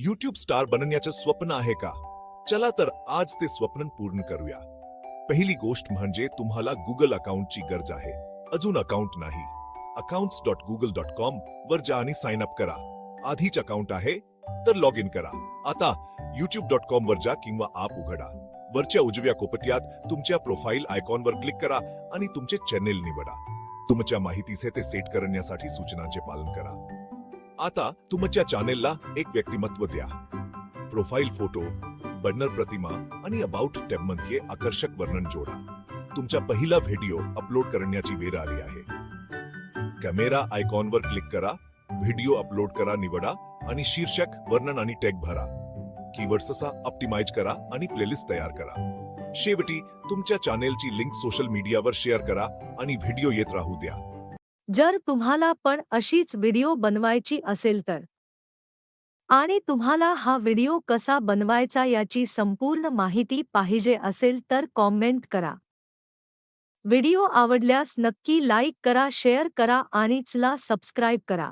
YouTube star बनण्याचं स्वप्न आहे का? चला तर आज ते स्वप्न पूर्ण करूया. पहिली गोष्ट म्हणजे तुम्हाला गुगल अकाउंटची गरज आहे. अजून अकाउंट नाही. Accounts dot Google dot com वर जा आणि साइन अप करा. आधीच अकाउंट आहे तर लॉग इन करा. आता युट्यूब डॉट कॉम वर जा किंवा आप उघडा. वरच्या उजव्या कोपट्यात तुमच्या प्रोफाईल आयकॉनवर क्लिक करा आणि तुमचे चॅनेल निवडा. तुमच्या माहितीचे ते सेट करण्यासाठी सूचनांचे पालन करा. आता तुमच्या चॅनेलला एक व्यक्तिमत्व द्या. प्रोफाईल फोटो बर्नर प्रतिमा आणि अबाउट टॅबमध्ये आकर्षक वर्णन जोडा. तुमचा पहिला व्हिडिओ अपलोड करण्याची वेळ आली आहे. कॅमेरा आयकॉनवर क्लिक करा व्हिडिओ अपलोड करा निवडा आणि शीर्षक वर्णन आणि टॅग भरा. कीवर्ड्सचा ऑप्टिमाइज करा आणि प्लेलिस्ट तयार करा. शेवटी तुमच्या चॅनेलची लिंक सोशल मीडियावर शेअर करा आणि व्हिडिओ येत राहू द्या. जर तुम्हाला पण अशीच व्हिडिओ बनवायची असेल तर. आणि तुम्हाला हा व्हिडिओ कसा बनवायचा याची संपूर्ण माहिती पाहिजे असेल तर कॉमेंट करा. व्हिडिओ आवडल्यास नक्की लाईक करा शेअर करा आणि चला सबस्क्राईब करा.